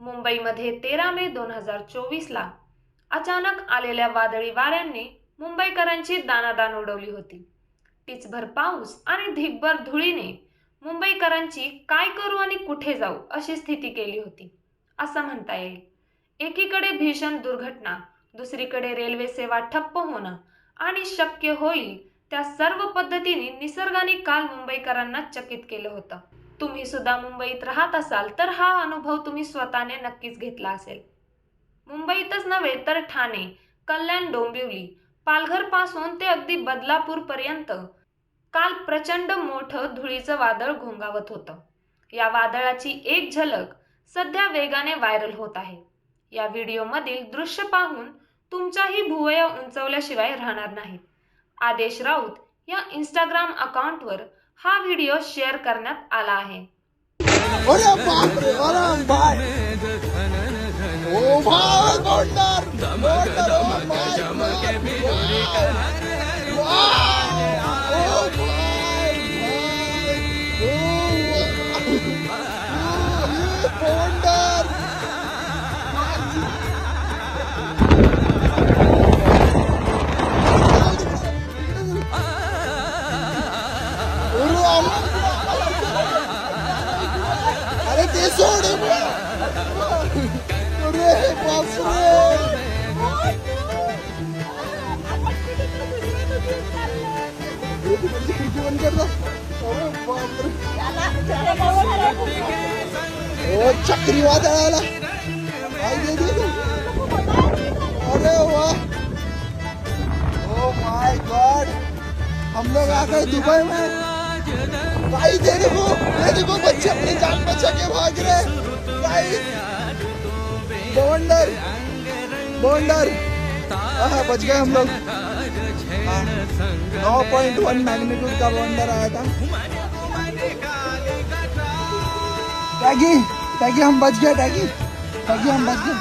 मुंबईमध्ये तेरा मे दोन हजार चोवीसला अचानक आलेल्या वादळी वाऱ्यांनी मुंबईकरांची दानादान उडवली होती. टिचभर पाऊस आणि धिकभर धुळीने मुंबईकरांची काय करू आणि कुठे जाऊ अशी स्थिती केली होती. असं म्हणता येईल. एकीकडे भीषण दुर्घटना दुसरीकडे रेल्वे सेवा ठप्प होणं आणि शक्य होईल त्या सर्व पद्धतीने निसर्गाने काल मुंबईकरांना चकित केलं होतं. तुम्ही सुद्धा मुंबईत राहत असाल तर हा अनुभव तुम्ही स्वतःने नक्कीच घेतला असेल. मुंबईतच नव्हे तर ठाणे कल्याण डोंबिवली पालघरपासून ते अगदी बदलापूर पर्यंत काल प्रचंड मोठं धुळीचं वादळ घोंगावत होतं. या वादळाची एक झलक सध्या वेगाने व्हायरल होत आहे. या व्हिडिओमधील दृश्य पाहून तुमच्याही भुवया उंचवल्याशिवाय राहणार नाहीत आदेश राऊत या इंस्टाग्राम अकाउंटवर हा व्हिडिओ शेअर करण्यात आला आहे. Sorry, बापरे. खिडकी बंद कर अरे ओ चक्रीवादळ आला अरे वाह ओ माय गॉड हम लोग आ गए दुबई में. भाई दे देखो ये देखो बच्चे अपनी जान बचा के भाग रहे भाई। बवंडर। हाँ बच गए हम लोग। नौ पॉइंट वन मैग्नीट्यूड का बॉन्डर आया था। टैगी टैगी, हम बच गए, टैगी। टैगी, हम बच गए।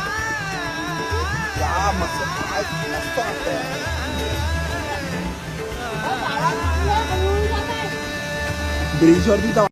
क्या मस्त igreja orbital.